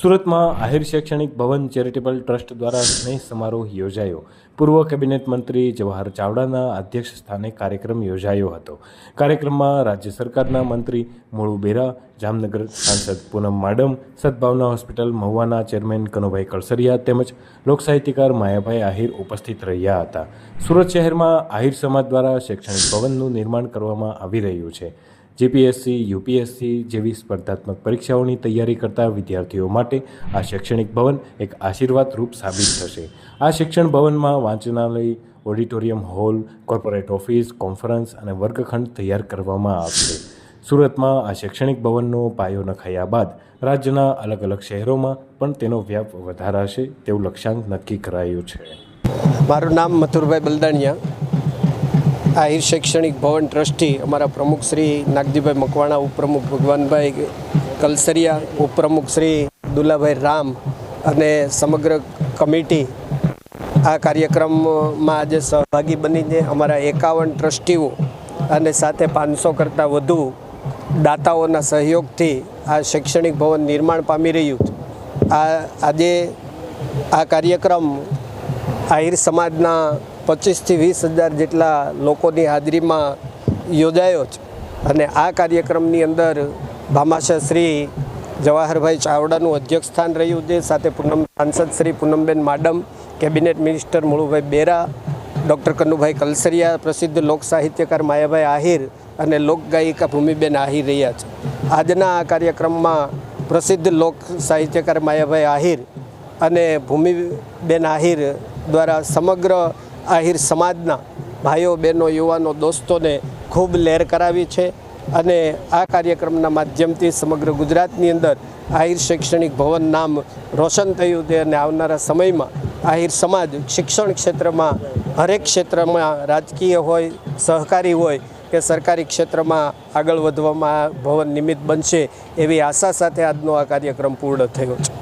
સુરતમાં આહિર શૈક્ષણિક ભવન charitable trust દ્વારા સ્નેહ સમારોહ યોજાયો. પૂર્વ કેબિનેટ મંત્રી જવાહર ચાવડાના અધ્યક્ષ સ્થાને કાર્યક્રમ યોજાયો હતો. કાર્યક્રમમાં રાજ્ય સરકારના મંત્રી મોળુ બેરા, જામનગર સાંસદ પૂનમ માડમ, સદભાવના હોસ્પિટલ મહુવાના ચેરમેન કનુભાઈ કળસરિયા તેમજ લોકસાહિત્યકાર માયાભાઈ આહિર ઉપસ્થિત રહ્યા હતા. સુરત શહેરમાં આહિર સમાજ દ્વારા શૈક્ષણિક ભવનનું નિર્માણ કરવામાં આવી રહ્યું છે. જીપીએસસી, યુપીએસસી જેવી સ્પર્ધાત્મક પરીક્ષાઓની તૈયારી કરતા વિદ્યાર્થીઓ માટે આ શૈક્ષણિક ભવન એક આશીર્વાદ રૂપ સાબિત થશે. આ શિક્ષણ ભવનમાં વાંચનાલય, auditorium hall, corporate office, conference અને વર્ગખંડ તૈયાર કરવામાં આવશે. સુરતમાં આ શૈક્ષણિક ભવનનો પાયો નખાયા બાદ રાજ્યના અલગ અલગ શહેરોમાં પણ તેનો વ્યાપ વધારાશે તેવું લક્ષ્યાંક નક્કી કરાયું છે. મારું નામ મથુરભાઈ બલદાણિયા. આહિર શૈક્ષણિક ભવન ટ્રસ્ટી અમારા પ્રમુખ શ્રી નાગજીભાઈ મકવાણા, ઉપપ્રમુખ ભગવાનભાઈ કલસરિયા, ઉપપ્રમુખ શ્રી દુલાભાઈ રામ અને સમગ્ર કમિટી આ કાર્યક્રમમાં આજે સહભાગી બનીને અમારા એકાવન ટ્રસ્ટીઓ અને સાથે પાંચસો કરતાં વધુ દાતાઓના સહયોગથી આ શૈક્ષણિક ભવન નિર્માણ પામી રહ્યું આ આજે આ કાર્યક્રમ આહિર સમાજના પચીસથી વીસ હજાર જેટલા લોકોની હાજરીમાં યોજાયો છે. અને આ કાર્યક્રમની અંદર ભામાશા શ્રી જવાહરભાઈ ચાવડાનું અધ્યક્ષ સ્થાન રહ્યું છે. સાથે પૂનમ સાંસદ Shri Poonamben Maadam, cabinet minister Mulubhai Bera, doctor Kanubhai Kalsariya, પ્રસિદ્ધ લોક સાહિત્યકાર માયાભાઈ આહિર અને લોકગાયિકા ભૂમિબેન આહિર રહ્યા છે. આજના આ કાર્યક્રમમાં પ્રસિદ્ધ લોક સાહિત્યકાર માયાભાઈ આહિર અને ભૂમિબેન આહિર દ્વારા સમગ્ર આહિર સમાજના ભાઈઓ, બહેનો, યુવાનો, દોસ્તોને ખૂબ લહેર કરાવી છે અને આ કાર્યક્રમના માધ્યમથી સમગ્ર ગુજરાતની અંદર આહિર શૈક્ષણિક ભવન નામ રોશન થયું છે અને આવનારા સમયમાં આહિર સમાજ શિક્ષણ ક્ષેત્રમાં, હરેક ક્ષેત્રમાં રાજકીય હોય, સહકારી હોય કે સરકારી ક્ષેત્રમાં આગળ વધવામાં ભવન નિમિત્ત બનશે એવી આશા સાથે આજનો આ કાર્યક્રમ પૂર્ણ થયો છે.